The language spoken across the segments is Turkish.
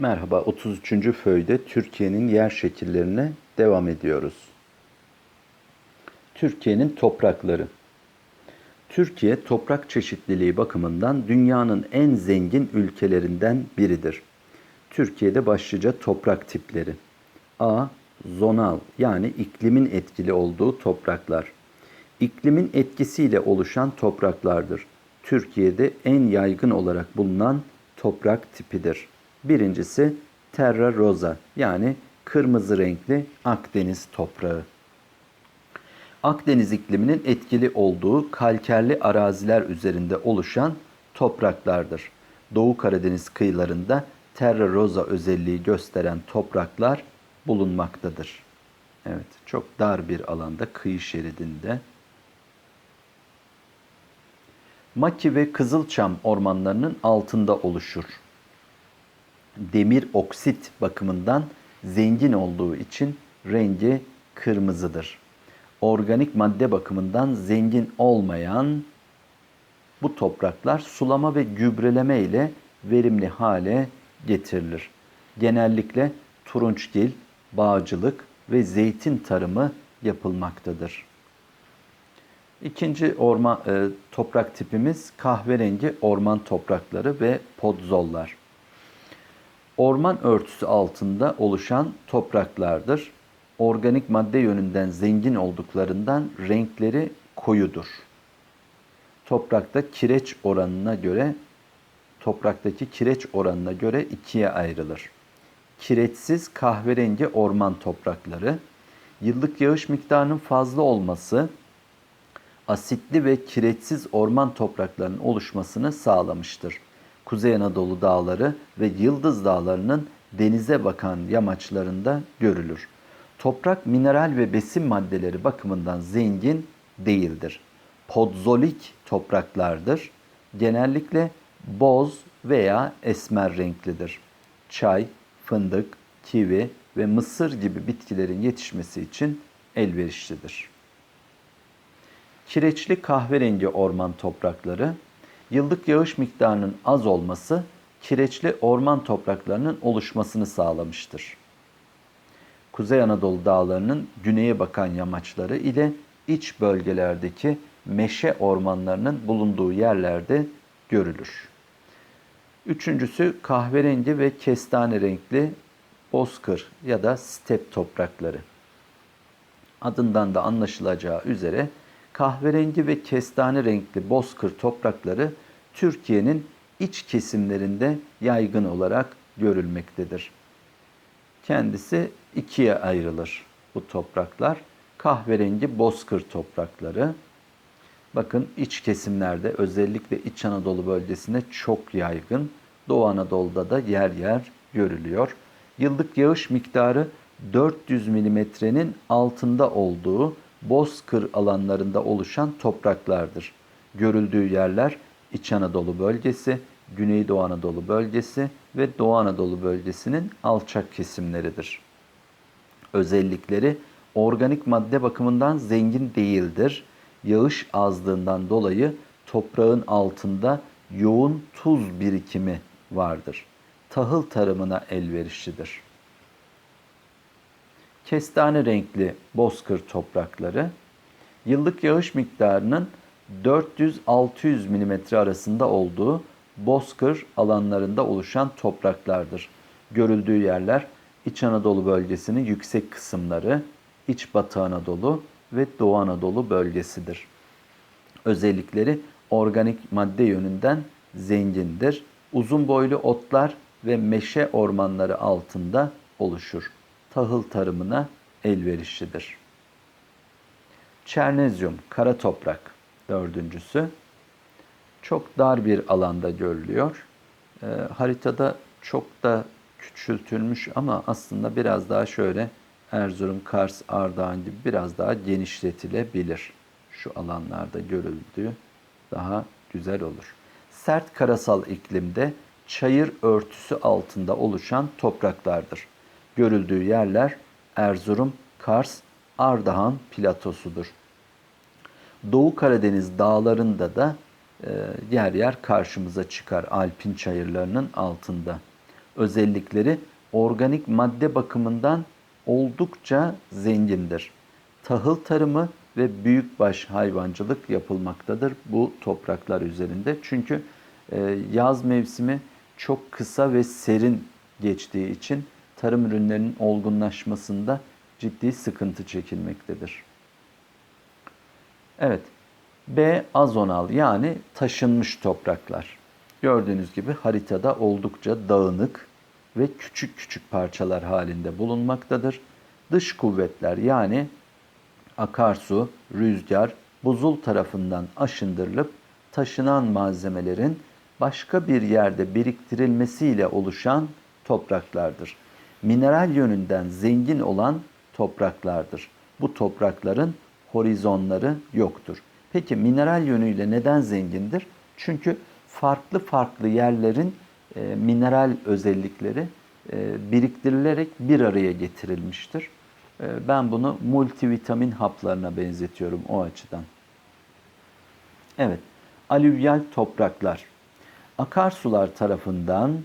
Merhaba, 33. föyde Türkiye'nin yer şekillerine devam ediyoruz. Türkiye'nin toprakları. Türkiye toprak çeşitliliği bakımından dünyanın en zengin ülkelerinden biridir. Türkiye'de başlıca toprak tipleri. A. Zonal yani iklimin etkili olduğu topraklar. İklimin etkisiyle oluşan topraklardır. Türkiye'de en yaygın olarak bulunan toprak tipidir. Birincisi terra rosa yani kırmızı renkli Akdeniz toprağı. Akdeniz ikliminin etkili olduğu kalkerli araziler üzerinde oluşan topraklardır. Doğu Karadeniz kıyılarında terra rosa özelliği gösteren topraklar bulunmaktadır. Evet, çok dar bir alanda kıyı şeridinde. Maki ve Kızılçam ormanlarının altında oluşur demir oksit bakımından zengin olduğu için rengi kırmızıdır. Organik madde bakımından zengin olmayan bu topraklar sulama ve gübreleme ile verimli hale getirilir. Genellikle turunçgil, bağcılık ve zeytin tarımı yapılmaktadır. İkinci orman e, toprak tipimiz kahverengi orman toprakları ve podzollar orman örtüsü altında oluşan topraklardır. Organik madde yönünden zengin olduklarından renkleri koyudur. Toprakta kireç oranına göre topraktaki kireç oranına göre ikiye ayrılır. Kireçsiz kahverengi orman toprakları, yıllık yağış miktarının fazla olması, asitli ve kireçsiz orman topraklarının oluşmasını sağlamıştır. Kuzey Anadolu dağları ve Yıldız Dağları'nın denize bakan yamaçlarında görülür. Toprak mineral ve besin maddeleri bakımından zengin değildir. Podzolik topraklardır. Genellikle boz veya esmer renklidir. Çay, fındık, kivi ve mısır gibi bitkilerin yetişmesi için elverişlidir. Kireçli kahverengi orman toprakları yıllık yağış miktarının az olması kireçli orman topraklarının oluşmasını sağlamıştır. Kuzey Anadolu dağlarının güneye bakan yamaçları ile iç bölgelerdeki meşe ormanlarının bulunduğu yerlerde görülür. Üçüncüsü kahverengi ve kestane renkli bozkır ya da step toprakları. Adından da anlaşılacağı üzere kahverengi ve kestane renkli bozkır toprakları Türkiye'nin iç kesimlerinde yaygın olarak görülmektedir. Kendisi ikiye ayrılır bu topraklar. Kahverengi bozkır toprakları. Bakın iç kesimlerde özellikle İç Anadolu bölgesinde çok yaygın. Doğu Anadolu'da da yer yer görülüyor. Yıllık yağış miktarı 400 milimetrenin altında olduğu bozkır alanlarında oluşan topraklardır. Görüldüğü yerler İç Anadolu bölgesi, Güneydoğu Anadolu bölgesi ve Doğu Anadolu bölgesinin alçak kesimleridir. Özellikleri organik madde bakımından zengin değildir. Yağış azlığından dolayı toprağın altında yoğun tuz birikimi vardır. Tahıl tarımına elverişlidir. Kestane renkli bozkır toprakları yıllık yağış miktarının 400-600 mm arasında olduğu bozkır alanlarında oluşan topraklardır. Görüldüğü yerler İç Anadolu bölgesinin yüksek kısımları, İç Batı Anadolu ve Doğu Anadolu bölgesidir. Özellikleri organik madde yönünden zengindir. Uzun boylu otlar ve meşe ormanları altında oluşur. Tahıl tarımına elverişlidir. Çernezyum, kara toprak dördüncüsü. Çok dar bir alanda görülüyor. E, haritada çok da küçültülmüş ama aslında biraz daha şöyle Erzurum, Kars, Ardahan gibi biraz daha genişletilebilir. Şu alanlarda görüldüğü daha güzel olur. Sert karasal iklimde çayır örtüsü altında oluşan topraklardır. Görüldüğü yerler Erzurum, Kars, Ardahan platosudur. Doğu Karadeniz dağlarında da e, yer yer karşımıza çıkar Alpin çayırlarının altında. özellikleri organik madde bakımından oldukça zengindir. Tahıl tarımı ve büyükbaş hayvancılık yapılmaktadır bu topraklar üzerinde. Çünkü e, yaz mevsimi çok kısa ve serin geçtiği için tarım ürünlerinin olgunlaşmasında ciddi sıkıntı çekilmektedir. Evet. B azonal yani taşınmış topraklar. Gördüğünüz gibi haritada oldukça dağınık ve küçük küçük parçalar halinde bulunmaktadır. Dış kuvvetler yani akarsu, rüzgar, buzul tarafından aşındırılıp taşınan malzemelerin başka bir yerde biriktirilmesiyle oluşan topraklardır. Mineral yönünden zengin olan topraklardır. Bu toprakların horizonları yoktur. Peki mineral yönüyle neden zengindir? Çünkü farklı farklı yerlerin e, mineral özellikleri e, biriktirilerek bir araya getirilmiştir. E, ben bunu multivitamin haplarına benzetiyorum o açıdan. Evet, alüvyal topraklar. Akarsular tarafından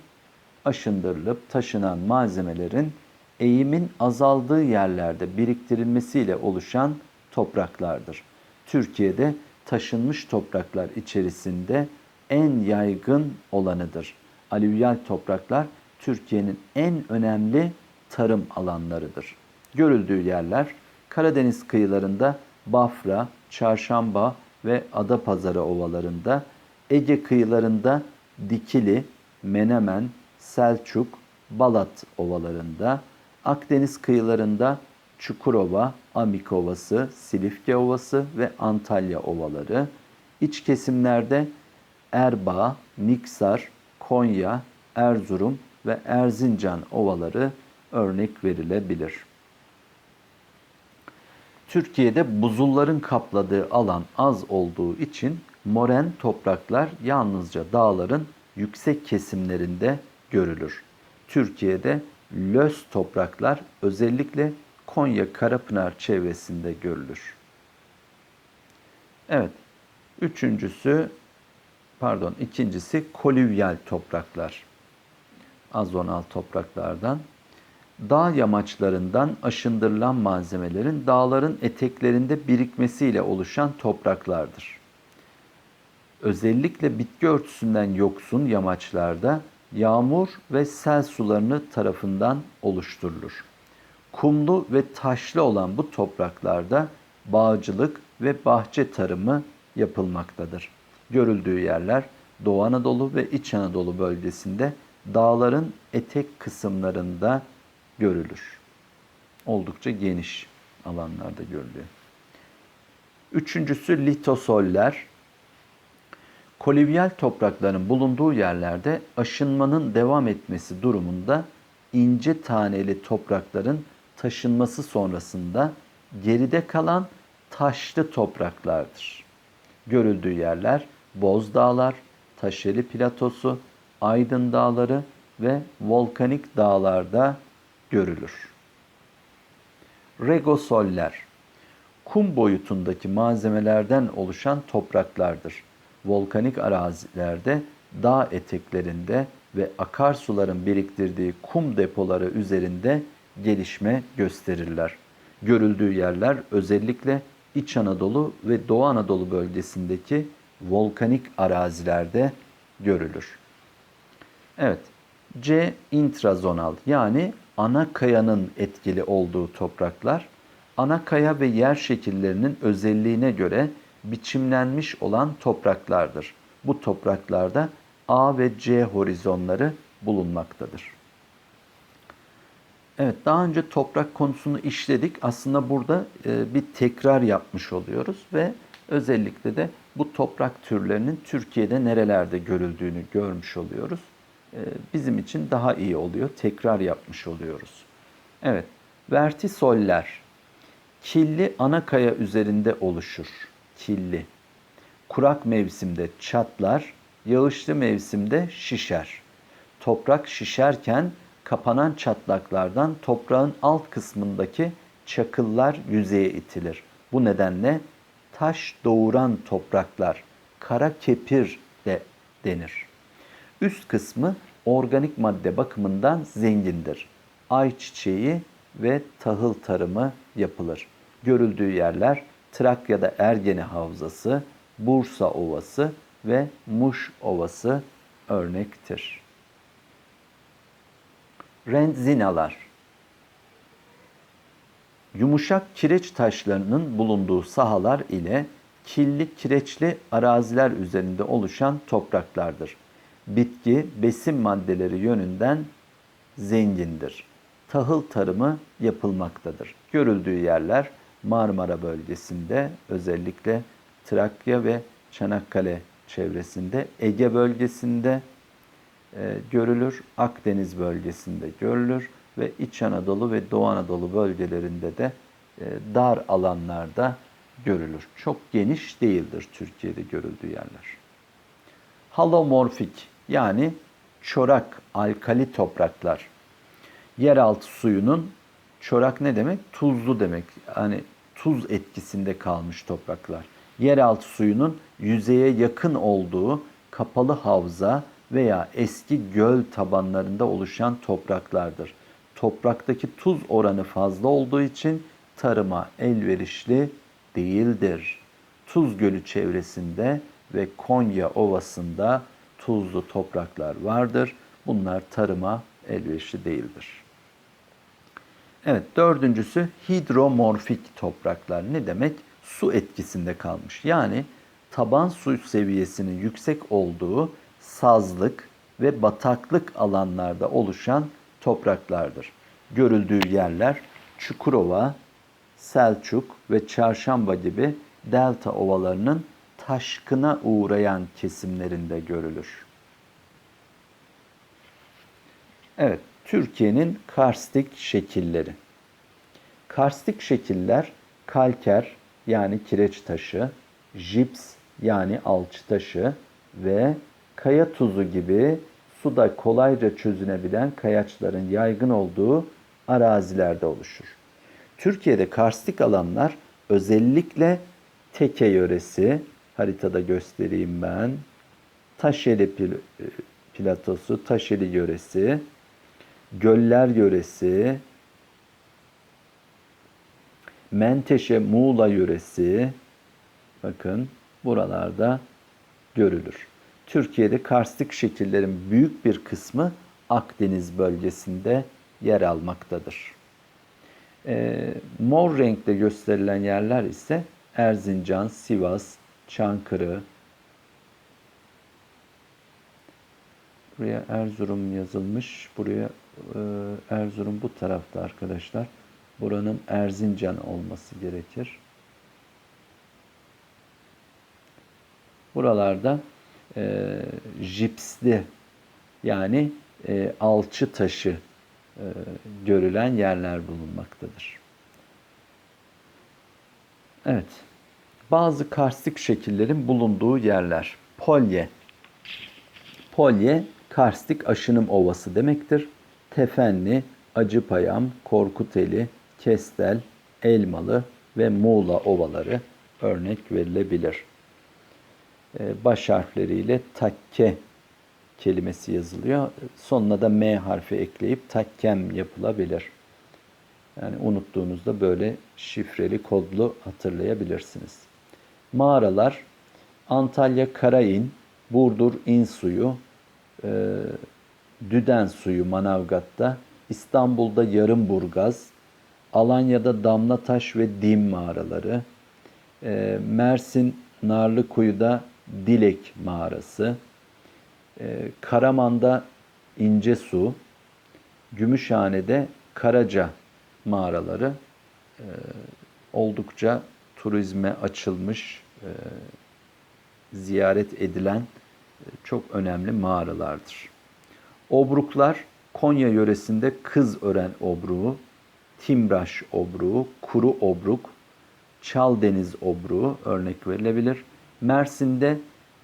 aşındırılıp taşınan malzemelerin eğimin azaldığı yerlerde biriktirilmesiyle oluşan topraklardır. Türkiye'de taşınmış topraklar içerisinde en yaygın olanıdır. Alüvyal topraklar Türkiye'nin en önemli tarım alanlarıdır. Görüldüğü yerler Karadeniz kıyılarında Bafra, Çarşamba ve Adapazarı ovalarında, Ege kıyılarında Dikili, Menemen, Selçuk, Balat ovalarında, Akdeniz kıyılarında Çukurova, Amik Ovası, Silifke Ovası ve Antalya ovaları, iç kesimlerde Erbaa, Niksar, Konya, Erzurum ve Erzincan ovaları örnek verilebilir. Türkiye'de buzulların kapladığı alan az olduğu için moren topraklar yalnızca dağların yüksek kesimlerinde görülür. Türkiye'de löz topraklar özellikle Konya Karapınar çevresinde görülür. Evet. Üçüncüsü pardon ikincisi kolüvyal topraklar. Azonal topraklardan dağ yamaçlarından aşındırılan malzemelerin dağların eteklerinde birikmesiyle oluşan topraklardır. Özellikle bitki örtüsünden yoksun yamaçlarda yağmur ve sel sularını tarafından oluşturulur. Kumlu ve taşlı olan bu topraklarda bağcılık ve bahçe tarımı yapılmaktadır. Görüldüğü yerler Doğu Anadolu ve İç Anadolu bölgesinde dağların etek kısımlarında görülür. Oldukça geniş alanlarda görülüyor. Üçüncüsü litosoller. Kolivyal toprakların bulunduğu yerlerde aşınmanın devam etmesi durumunda ince taneli toprakların taşınması sonrasında geride kalan taşlı topraklardır. Görüldüğü yerler Boz Dağlar, Taşeli Platosu, Aydın Dağları ve volkanik dağlarda görülür. Regosoller kum boyutundaki malzemelerden oluşan topraklardır. Volkanik arazilerde, dağ eteklerinde ve akarsuların biriktirdiği kum depoları üzerinde gelişme gösterirler. Görüldüğü yerler özellikle İç Anadolu ve Doğu Anadolu bölgesindeki volkanik arazilerde görülür. Evet, C intrazonal yani ana kayanın etkili olduğu topraklar, ana kaya ve yer şekillerinin özelliğine göre biçimlenmiş olan topraklardır. Bu topraklarda A ve C horizonları bulunmaktadır. Evet, daha önce toprak konusunu işledik. Aslında burada e, bir tekrar yapmış oluyoruz ve özellikle de bu toprak türlerinin Türkiye'de nerelerde görüldüğünü görmüş oluyoruz. E, bizim için daha iyi oluyor. Tekrar yapmış oluyoruz. Evet, vertisoller killi ana kaya üzerinde oluşur. Killi. Kurak mevsimde çatlar, yağışlı mevsimde şişer. Toprak şişerken kapanan çatlaklardan toprağın alt kısmındaki çakıllar yüzeye itilir. Bu nedenle taş doğuran topraklar kara kepir de denir. Üst kısmı organik madde bakımından zengindir. Ayçiçeği ve tahıl tarımı yapılır. Görüldüğü yerler Trakya'da Ergene Havzası, Bursa Ovası ve Muş Ovası örnektir. Rendzinalar Yumuşak kireç taşlarının bulunduğu sahalar ile killi kireçli araziler üzerinde oluşan topraklardır. Bitki besin maddeleri yönünden zengindir. Tahıl tarımı yapılmaktadır. Görüldüğü yerler Marmara bölgesinde özellikle Trakya ve Çanakkale çevresinde, Ege bölgesinde e, görülür, Akdeniz bölgesinde görülür ve İç Anadolu ve Doğu Anadolu bölgelerinde de e, dar alanlarda görülür. Çok geniş değildir Türkiye'de görüldüğü yerler. Halomorfik yani çorak, alkali topraklar. Yeraltı suyunun çorak ne demek? Tuzlu demek. Hani tuz etkisinde kalmış topraklar. Yeraltı suyunun yüzeye yakın olduğu kapalı havza veya eski göl tabanlarında oluşan topraklardır. Topraktaki tuz oranı fazla olduğu için tarıma elverişli değildir. Tuz Gölü çevresinde ve Konya Ovası'nda tuzlu topraklar vardır. Bunlar tarıma elverişli değildir. Evet, dördüncüsü hidromorfik topraklar. Ne demek? Su etkisinde kalmış. Yani taban su seviyesinin yüksek olduğu sazlık ve bataklık alanlarda oluşan topraklardır. Görüldüğü yerler Çukurova, Selçuk ve Çarşamba gibi delta ovalarının taşkına uğrayan kesimlerinde görülür. Evet, Türkiye'nin karstik şekilleri. Karstik şekiller kalker yani kireç taşı, jips yani alçı taşı ve kaya tuzu gibi suda kolayca çözünebilen kayaçların yaygın olduğu arazilerde oluşur. Türkiye'de karstik alanlar özellikle Teke yöresi, haritada göstereyim ben, Taşeli platosu, Taşeli yöresi, Göller yöresi, Menteşe Muğla yöresi, bakın buralarda görülür. Türkiye'de karstik şekillerin büyük bir kısmı Akdeniz bölgesinde yer almaktadır. E, mor renkte gösterilen yerler ise Erzincan, Sivas, Çankırı, Buraya Erzurum yazılmış. Buraya e, Erzurum bu tarafta arkadaşlar. Buranın Erzincan olması gerekir. Buralarda e, jipsli yani e, alçı taşı e, görülen yerler bulunmaktadır. Evet. Bazı karstik şekillerin bulunduğu yerler. Polye. Polye karstik aşınım ovası demektir. Tefenli, Acıpayam, Korkuteli, Kestel, Elmalı ve Muğla ovaları örnek verilebilir. Ee, baş harfleriyle takke kelimesi yazılıyor. Sonuna da M harfi ekleyip takkem yapılabilir. Yani unuttuğunuzda böyle şifreli, kodlu hatırlayabilirsiniz. Mağaralar Antalya Karain, Burdur İnsuyu, e, Düden Suyu Manavgat'ta, İstanbul'da Yarımburgaz, Alanya'da Damlataş ve Dim mağaraları, e, Mersin Narlıkuyu'da Dilek mağarası, e, Karaman'da İnce Su, Gümüşhane'de Karaca mağaraları e, oldukça turizme açılmış, e, ziyaret edilen çok önemli mağaralardır. Obruklar Konya yöresinde kız ören obruğu, Timraş obruğu, kuru obruk, Çaldeniz obruğu örnek verilebilir. Mersin'de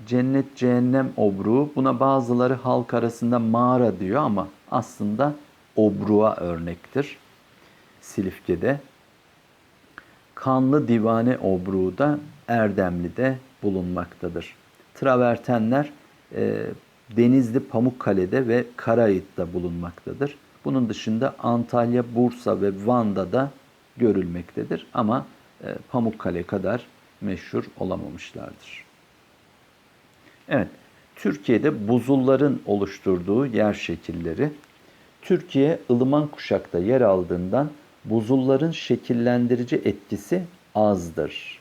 cennet cehennem obruğu buna bazıları halk arasında mağara diyor ama aslında obruğa örnektir. Silifke'de. Kanlı divane obruğu da Erdemli'de bulunmaktadır. Travertenler e, Denizli, Pamukkale'de ve Karayip'te bulunmaktadır. Bunun dışında Antalya, Bursa ve Van'da da görülmektedir ama e, Pamukkale kadar meşhur olamamışlardır. Evet, Türkiye'de buzulların oluşturduğu yer şekilleri. Türkiye ılıman kuşakta yer aldığından buzulların şekillendirici etkisi azdır.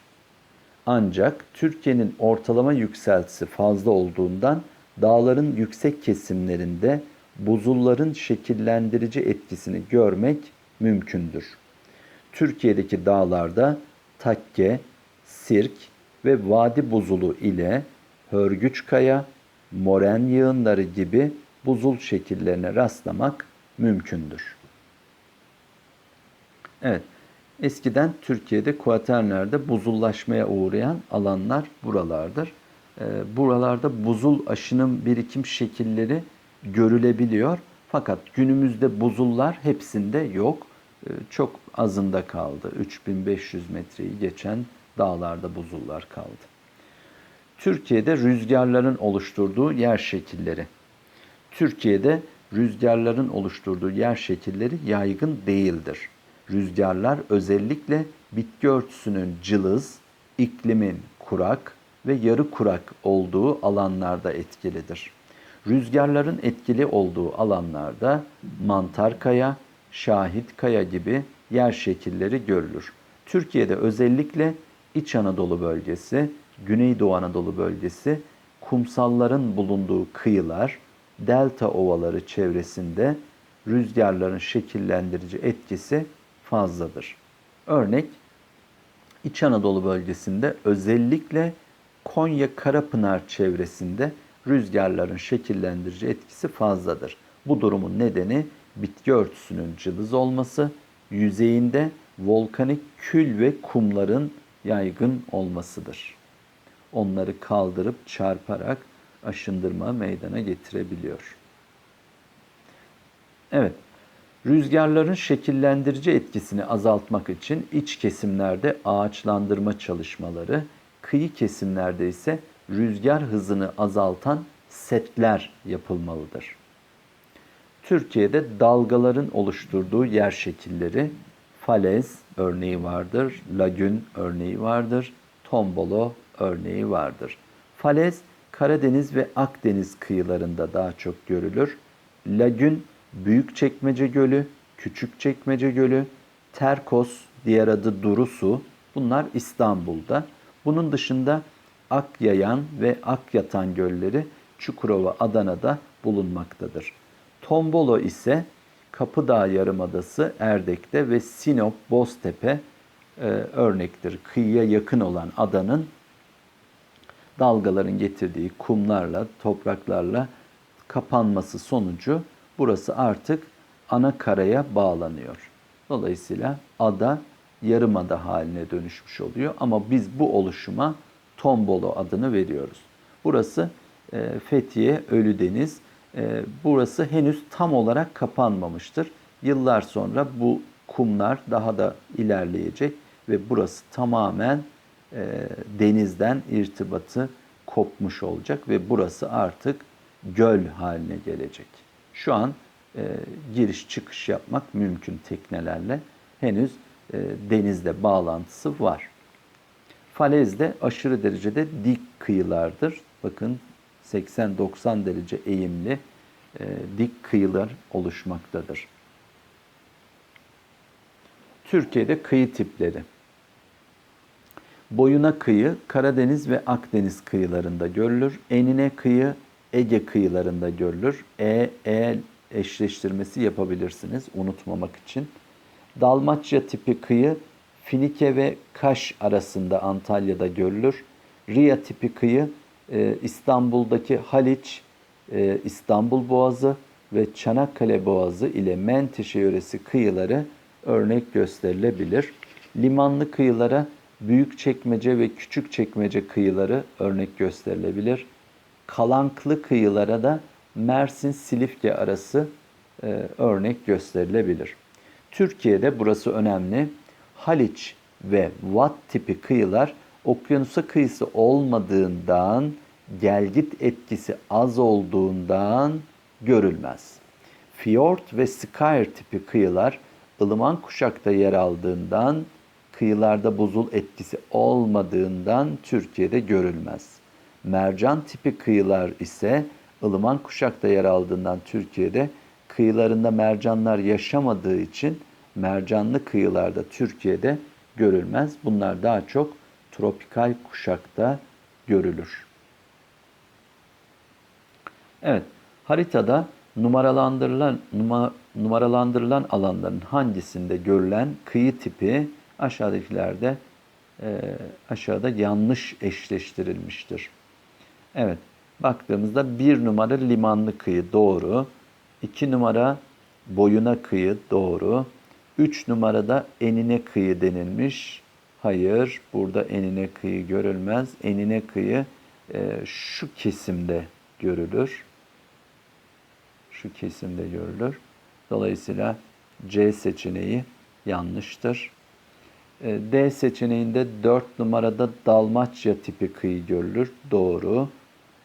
Ancak Türkiye'nin ortalama yükseltisi fazla olduğundan dağların yüksek kesimlerinde buzulların şekillendirici etkisini görmek mümkündür. Türkiye'deki dağlarda takke, sirk ve vadi buzulu ile hörgüç kaya, moren yığınları gibi buzul şekillerine rastlamak mümkündür. Evet, eskiden Türkiye'de kuaternlerde buzullaşmaya uğrayan alanlar buralardır. Ee, buralarda buzul aşının birikim şekilleri görülebiliyor. Fakat günümüzde buzullar hepsinde yok. Ee, çok azında kaldı. 3500 metreyi geçen dağlarda buzullar kaldı. Türkiye'de rüzgarların oluşturduğu yer şekilleri. Türkiye'de rüzgarların oluşturduğu yer şekilleri yaygın değildir. Rüzgarlar özellikle bitki örtüsünün cılız, iklimin kurak ve yarı kurak olduğu alanlarda etkilidir. Rüzgarların etkili olduğu alanlarda mantar kaya, şahit kaya gibi yer şekilleri görülür. Türkiye'de özellikle İç Anadolu bölgesi, Güneydoğu Anadolu bölgesi, kumsalların bulunduğu kıyılar, delta ovaları çevresinde rüzgarların şekillendirici etkisi fazladır. Örnek İç Anadolu bölgesinde özellikle Konya Karapınar çevresinde rüzgarların şekillendirici etkisi fazladır. Bu durumun nedeni bitki örtüsünün cılız olması, yüzeyinde volkanik kül ve kumların yaygın olmasıdır. Onları kaldırıp çarparak aşındırma meydana getirebiliyor. Evet, rüzgarların şekillendirici etkisini azaltmak için iç kesimlerde ağaçlandırma çalışmaları, kıyı kesimlerde ise rüzgar hızını azaltan setler yapılmalıdır. Türkiye'de dalgaların oluşturduğu yer şekilleri falez örneği vardır, lagün örneği vardır, tombolo örneği vardır. Falez Karadeniz ve Akdeniz kıyılarında daha çok görülür. Lagün Büyükçekmece Gölü, Küçükçekmece Gölü, Terkos diğer adı Durusu bunlar İstanbul'da. Bunun dışında Akyayan ve Akyatan gölleri Çukurova, Adana'da bulunmaktadır. Tombolo ise Kapıdağ Yarımadası Erdek'te ve Sinop Boztepe e, örnektir. Kıyıya yakın olan adanın dalgaların getirdiği kumlarla, topraklarla kapanması sonucu burası artık ana karaya bağlanıyor. Dolayısıyla ada yarımada haline dönüşmüş oluyor ama biz bu oluşuma Tombolo adını veriyoruz. Burası e, Fethiye Ölüdeniz. E, burası henüz tam olarak kapanmamıştır. Yıllar sonra bu kumlar daha da ilerleyecek ve burası tamamen e, denizden irtibatı kopmuş olacak ve burası artık göl haline gelecek. Şu an e, giriş çıkış yapmak mümkün teknelerle. Henüz e, denizle bağlantısı var. Falez de aşırı derecede dik kıyılardır. Bakın 80-90 derece eğimli e, dik kıyılar oluşmaktadır. Türkiye'de kıyı tipleri. Boyuna kıyı Karadeniz ve Akdeniz kıyılarında görülür. Enine kıyı Ege kıyılarında görülür. E, E eşleştirmesi yapabilirsiniz unutmamak için. Dalmaçya tipi kıyı Finike ve Kaş arasında Antalya'da görülür. Riya tipi kıyı e, İstanbul'daki Haliç, e, İstanbul Boğazı ve Çanakkale Boğazı ile Menteşe yöresi kıyıları örnek gösterilebilir. Limanlı kıyılara Büyükçekmece ve Küçükçekmece kıyıları örnek gösterilebilir. Kalanklı kıyılara da Mersin Silifke arası e, örnek gösterilebilir. Türkiye'de burası önemli. Haliç ve Vat tipi kıyılar okyanusa kıyısı olmadığından gelgit etkisi az olduğundan görülmez. Fiyort ve Skyr tipi kıyılar ılıman kuşakta yer aldığından, kıyılarda buzul etkisi olmadığından Türkiye'de görülmez. Mercan tipi kıyılar ise ılıman kuşakta yer aldığından Türkiye'de kıyılarında mercanlar yaşamadığı için mercanlı kıyılarda Türkiye'de görülmez. Bunlar daha çok tropikal kuşakta görülür. Evet, haritada numaralandırılan numa- numaralandırılan alanların hangisinde görülen kıyı tipi aşağıdakilerde e, aşağıda yanlış eşleştirilmiştir. Evet, baktığımızda bir numara limanlı kıyı doğru, iki numara boyuna kıyı doğru, üç numarada enine kıyı denilmiş. Hayır, burada enine kıyı görülmez. Enine kıyı e, şu kesimde görülür. Şu kesimde görülür. Dolayısıyla C seçeneği yanlıştır. E, D seçeneğinde 4 numarada Dalmaçya tipi kıyı görülür. Doğru.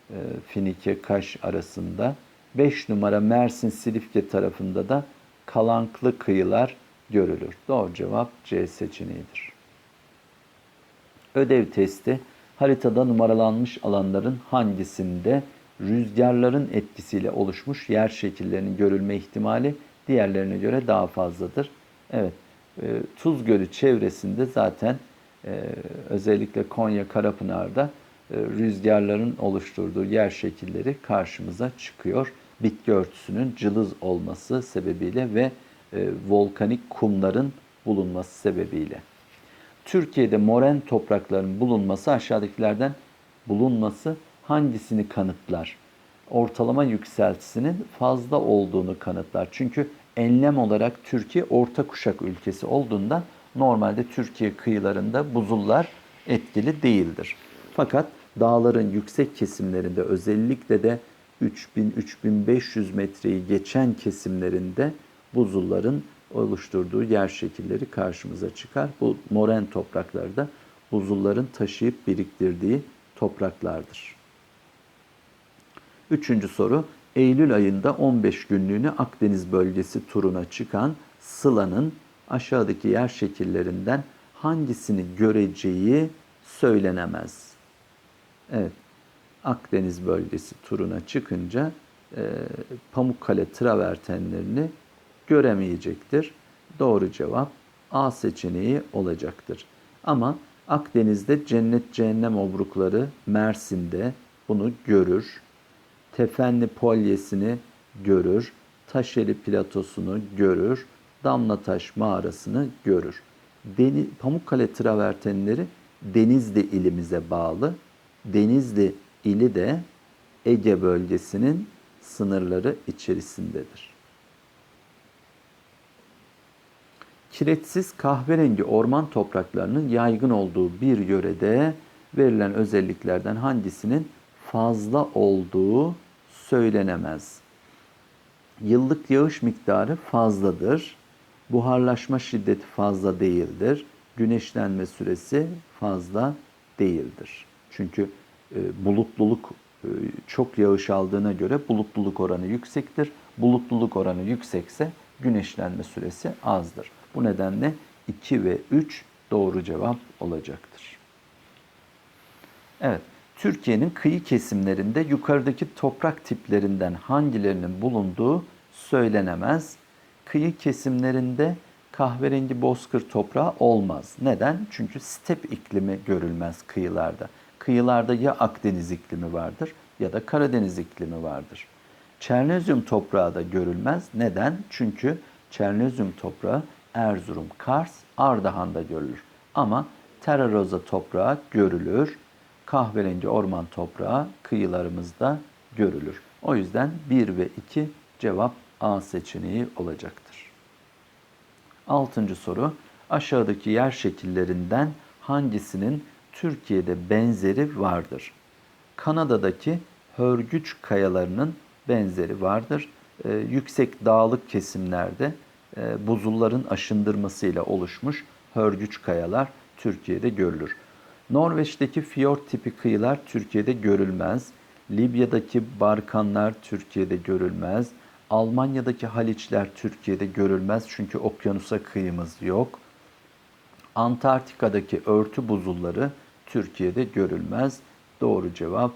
E, Finike Kaş arasında. 5 numara Mersin Silifke tarafında da kalanklı kıyılar görülür. Doğru cevap C seçeneğidir. Ödev testi haritada numaralanmış alanların hangisinde rüzgarların etkisiyle oluşmuş yer şekillerinin görülme ihtimali diğerlerine göre daha fazladır. Evet, e, Tuz Gölü çevresinde zaten e, özellikle Konya Karapınar'da rüzgarların oluşturduğu yer şekilleri karşımıza çıkıyor. Bitki örtüsünün cılız olması sebebiyle ve e, volkanik kumların bulunması sebebiyle. Türkiye'de moren toprakların bulunması aşağıdakilerden bulunması hangisini kanıtlar? Ortalama yükseltisinin fazla olduğunu kanıtlar. Çünkü enlem olarak Türkiye orta kuşak ülkesi olduğundan normalde Türkiye kıyılarında buzullar etkili değildir. Fakat dağların yüksek kesimlerinde özellikle de 3000-3500 metreyi geçen kesimlerinde buzulların oluşturduğu yer şekilleri karşımıza çıkar. Bu moren topraklarda buzulların taşıyıp biriktirdiği topraklardır. Üçüncü soru. Eylül ayında 15 günlüğüne Akdeniz bölgesi turuna çıkan Sıla'nın aşağıdaki yer şekillerinden hangisini göreceği söylenemez. Evet, Akdeniz bölgesi turuna çıkınca e, Pamukkale travertenlerini göremeyecektir. Doğru cevap A seçeneği olacaktır. Ama Akdeniz'de cennet cehennem obrukları Mersin'de bunu görür. Tefenli polyesini görür. Taşeli platosunu görür. Damlataş mağarasını görür. Deni, Pamukkale travertenleri Denizli ilimize bağlı. Denizli ili de Ege bölgesinin sınırları içerisindedir. Kiretsiz kahverengi orman topraklarının yaygın olduğu bir yörede verilen özelliklerden hangisinin fazla olduğu söylenemez. Yıllık yağış miktarı fazladır. Buharlaşma şiddeti fazla değildir. Güneşlenme süresi fazla değildir. Çünkü e, bulutluluk e, çok yağış aldığına göre bulutluluk oranı yüksektir. Bulutluluk oranı yüksekse güneşlenme süresi azdır. Bu nedenle 2 ve 3 doğru cevap olacaktır. Evet, Türkiye'nin kıyı kesimlerinde yukarıdaki toprak tiplerinden hangilerinin bulunduğu söylenemez. Kıyı kesimlerinde kahverengi bozkır toprağı olmaz. Neden? Çünkü step iklimi görülmez kıyılarda. Kıyılarda ya Akdeniz iklimi vardır ya da Karadeniz iklimi vardır. Çernozyum toprağı da görülmez. Neden? Çünkü Çernozyum toprağı Erzurum, Kars, Ardahan'da görülür. Ama Terra Rosa toprağı görülür. Kahverengi orman toprağı kıyılarımızda görülür. O yüzden 1 ve 2 cevap A seçeneği olacaktır. Altıncı soru. Aşağıdaki yer şekillerinden hangisinin Türkiye'de benzeri vardır? Kanada'daki hörgüç kayalarının benzeri vardır. Ee, yüksek dağlık kesimlerde e, buzulların aşındırmasıyla oluşmuş hörgüç kayalar Türkiye'de görülür. Norveç'teki fiyort tipi kıyılar Türkiye'de görülmez. Libya'daki Barkanlar Türkiye'de görülmez. Almanya'daki Haliçler Türkiye'de görülmez çünkü okyanusa kıyımız yok. Antarktika'daki örtü buzulları Türkiye'de görülmez. Doğru cevap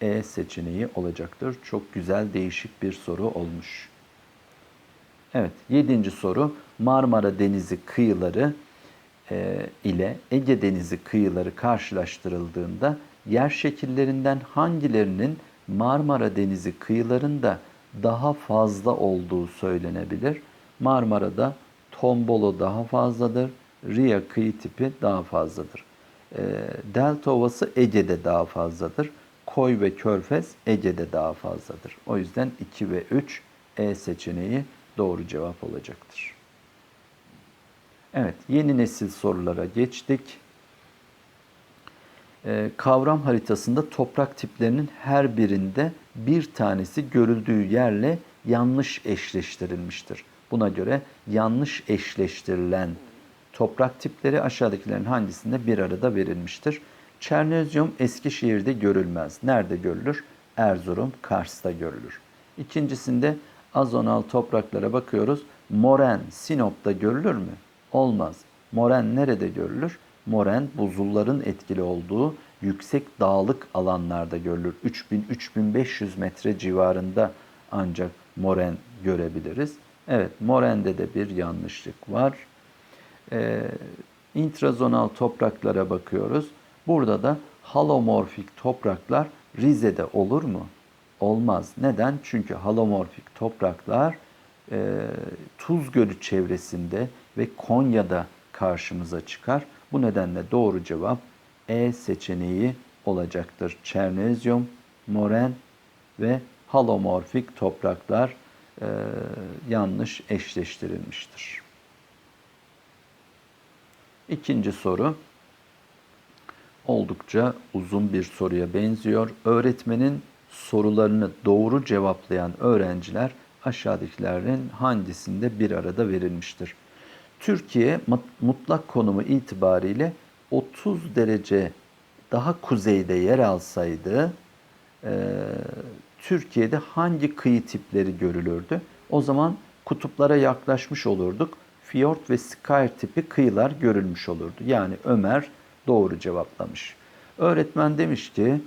E seçeneği olacaktır. Çok güzel değişik bir soru olmuş. Evet, yedinci soru. Marmara Denizi kıyıları e, ile Ege Denizi kıyıları karşılaştırıldığında yer şekillerinden hangilerinin Marmara Denizi kıyılarında daha fazla olduğu söylenebilir? Marmara'da tombolo daha fazladır, Ria kıyı tipi daha fazladır. E, Delta Ovası Ege'de daha fazladır. Koy ve Körfez Ege'de daha fazladır. O yüzden 2 ve 3 E seçeneği doğru cevap olacaktır. Evet, yeni nesil sorulara geçtik. Ee, kavram haritasında toprak tiplerinin her birinde bir tanesi görüldüğü yerle yanlış eşleştirilmiştir. Buna göre yanlış eşleştirilen toprak tipleri aşağıdakilerin hangisinde bir arada verilmiştir? Çernozyum Eskişehir'de görülmez. Nerede görülür? Erzurum, Kars'ta görülür. İkincisinde azonal topraklara bakıyoruz. Moren, Sinop'ta görülür mü? Olmaz. Moren nerede görülür? Moren buzulların etkili olduğu yüksek dağlık alanlarda görülür. 3000-3500 metre civarında ancak moren görebiliriz. Evet, morende de bir yanlışlık var. Ee, intrazonal topraklara bakıyoruz. Burada da halomorfik topraklar Rize'de olur mu? Olmaz. Neden? Çünkü halomorfik topraklar e, Tuz Gölü çevresinde ve Konya'da karşımıza çıkar. Bu nedenle doğru cevap E seçeneği olacaktır. Çernezyum, moren ve halomorfik topraklar e, yanlış eşleştirilmiştir. İkinci soru oldukça uzun bir soruya benziyor. Öğretmenin sorularını doğru cevaplayan öğrenciler aşağıdakilerin hangisinde bir arada verilmiştir? Türkiye mutlak konumu itibariyle 30 derece daha kuzeyde yer alsaydı e, Türkiye'de hangi kıyı tipleri görülürdü? O zaman kutuplara yaklaşmış olurduk. Fiyort ve Skyr tipi kıyılar görülmüş olurdu. Yani Ömer doğru cevaplamış. Öğretmen demiş ki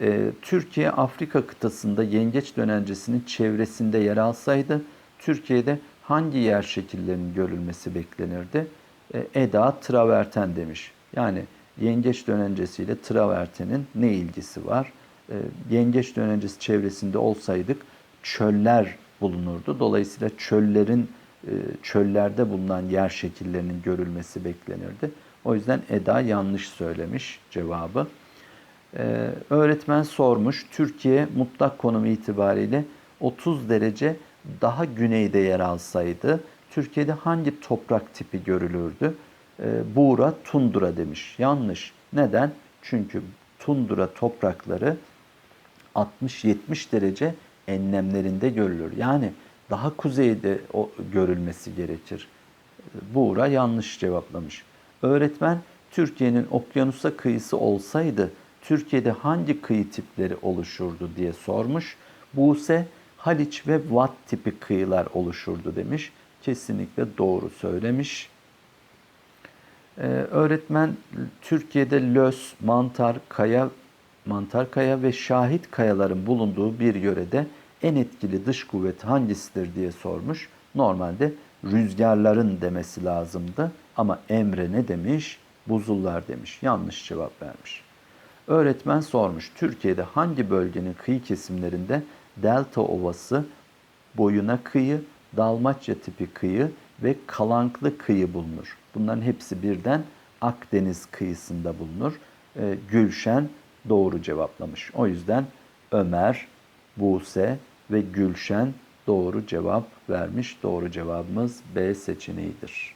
e, Türkiye Afrika kıtasında yengeç dönencesinin çevresinde yer alsaydı Türkiye'de hangi yer şekillerinin görülmesi beklenirdi? E, Eda traverten demiş. Yani yengeç dönencesiyle travertenin ne ilgisi var? E, yengeç dönencesi çevresinde olsaydık çöller bulunurdu. Dolayısıyla çöllerin çöllerde bulunan yer şekillerinin görülmesi beklenirdi. O yüzden Eda yanlış söylemiş cevabı. Ee, öğretmen sormuş. Türkiye mutlak konum itibariyle 30 derece daha güneyde yer alsaydı Türkiye'de hangi toprak tipi görülürdü? Ee, Buğra, tundura demiş. Yanlış. Neden? Çünkü tundura toprakları 60-70 derece enlemlerinde görülür. Yani daha kuzeyde o görülmesi gerekir. Buğra yanlış cevaplamış. Öğretmen Türkiye'nin okyanusa kıyısı olsaydı Türkiye'de hangi kıyı tipleri oluşurdu diye sormuş. Buse Haliç ve Vat tipi kıyılar oluşurdu demiş. Kesinlikle doğru söylemiş. Ee, öğretmen Türkiye'de lös, mantar, kaya, mantar kaya ve şahit kayaların bulunduğu bir yörede en etkili dış kuvvet hangisidir diye sormuş. Normalde rüzgarların demesi lazımdı ama Emre ne demiş? Buzullar demiş. Yanlış cevap vermiş. Öğretmen sormuş. Türkiye'de hangi bölgenin kıyı kesimlerinde delta ovası, boyuna kıyı, dalmaçya tipi kıyı ve kalanklı kıyı bulunur? Bunların hepsi birden Akdeniz kıyısında bulunur. E, Gülşen doğru cevaplamış. O yüzden Ömer, Buse ve Gülşen doğru cevap vermiş. Doğru cevabımız B seçeneğidir.